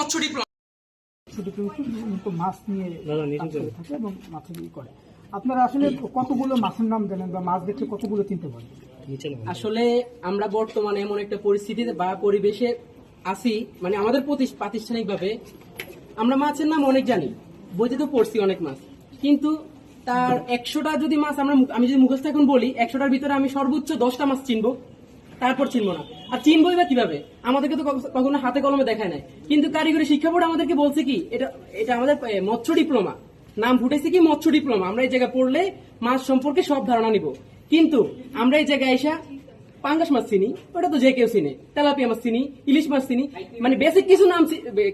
মৎস্য ডিপ্লোমা ছোট কিন্তু মাছ নিয়ে না, না, নিয়ে কাজ যেতে করে থাকে এবং মাছের করে। আপনারা আসলে কতগুলো মাছের নাম জানেন বা মাছ দেখলে কতগুলো চিনতে পারেন? আসলে আমরা বর্তমানে এমন একটা পরিস্থিতিতে বা পরিবেশে আছি মানে আমাদের প্রতি- প্রাতিষ্ঠানিকভাবে আমরা মাছের নাম অনেক জানি বইতে তো পড়ছি অনেক মাছ। কিন্তু তার একশোটা যদি মাছ আমরা আমি যদি মুখস্থ এখন বলি একশোটার ভিতরে আমি সর্বোচ্চ দশটা মাছ চিনবো। তারপর চিনবো না। আর চিনবই বা কীভাবে? আমাদেরকে তো কখ- কখনো হাতে কলমে দেখায় নাই। কিন্তু কারিগরি শিক্ষা বোর্ড আমাদেরকে বলছে কি, এটা এটা আমাদের মৎস্য ডিপ্লোমা। নাম ফুটেছে কি, মৎস্য ডিপ্লোমা। আমরা এই জায়গায় পড়লে মাছ সম্পর্কে সব ধারণা নিব। কিন্তু আমরা এই জায়গায় এসা পাঙ্গাস মাছ চিনি, ওটা তো যে কেউ চিনে। তেলাপিয়া মাছ চিনি, ইলিশ মাছ চিনি মানে বেসিক কিছু নাম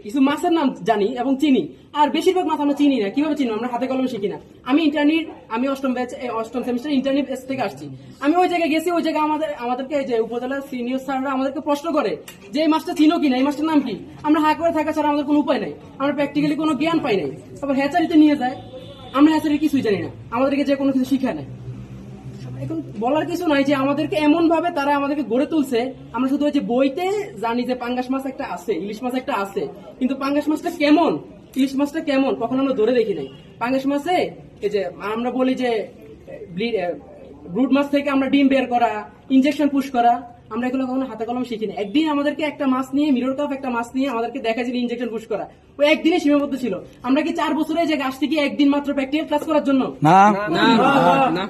কিছু মাছের নাম জানি এবং চিনি। আর বেশিরভাগ মাছ আমরা চিনি না। কীভাবে চিনি আমরা হাতে কলমে শিখি না। আমি ইন্টারনেট আমি অষ্টম ব্যাচ অষ্টম সেমিস্টার ইন্টারনেট থেকে আসছি। আমি ওই জায়গায় গেছি, ওই জায়গায় আমাদের, আমাদেরকে যে উপজেলার সিনিয়র স্যাররা আমাদেরকে প্রশ্ন করে যে এই মাছটা চিনো কিনা? এই মাছটার নাম কি? আমরা হা করে থাকা ছাড়া আমাদের কোনো উপায় নাই। আমরা প্র্যাকটিক্যালি কোনো জ্ঞান পাই নাই। তারপর হ্যাচারিতে নিয়ে যায়। আমরা হ্যাচারি কিছুই জানি না। আমাদেরকে যে কোনো কিছু শিখায় নাই। এখন বলার কিছু নাই যে আমাদেরকে এমন ভাবে তারা আমাদেরকে গড়ে তুলছে। আমরা শুধু ওই যে বইতে জানি যে পাঙ্গাস মাছ একটা আছে ইলিশ মাছ একটা আছে। কিন্তু পাঙ্গাস মাছটা কেমন? ইলিশ মাছটা কেমন? কখন আমরা ধরে দেখি নাই। পাঙ্গাস মাছে এই যে আমরা বলি যে ব্রুড মাছ থেকে আমরা ডিম বের করা ইনজেকশন পুশ করা আমরা এগুলো কখনো হাতে কলম শিখিনি। একদিন আমাদেরকে একটা মাছ নিয়ে মিরর কাপ একটা মাছ নিয়ে আমাদেরকে দেখা যায় ইনজেকশন পুশ করা। ওই একদিনে সীমাবদ্ধ ছিল। আমরা কি চার বছরে যে গাছ থেকে একদিন মাত্র প্র্যাকটিক্যাল ক্লাস করার জন্য?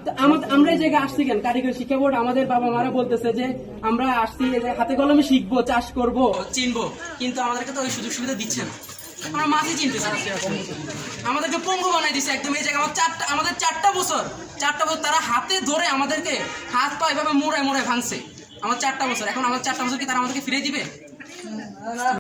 তো আমাদের আমরা জায়গায় আসছি কেন? কারিগরি শিক্ষা বোর্ড আমাদের বাবা মারা বলতেছে যে আমরা আসছি হাতে কলমে শিখব, চাষ করব। চিনবো, কিন্তু আমাদেরকে তো ওই সুযোগ সুবিধা দিচ্ছে না। আমরা মাছই চিনতে আমাদেরকে পঙ্গু বানাই একদম এই জায়গায়। আমার চারটা আমাদের চারটা বছর চারটা বছর তারা হাতে ধরে আমাদেরকে হাত পা এভাবে মোড়ায় মোড়ায় ভাঙছে। আমার চারটা বছর। এখন আমার চারটা বছর কি তারা আমাদেরকে ফিরে দিবে?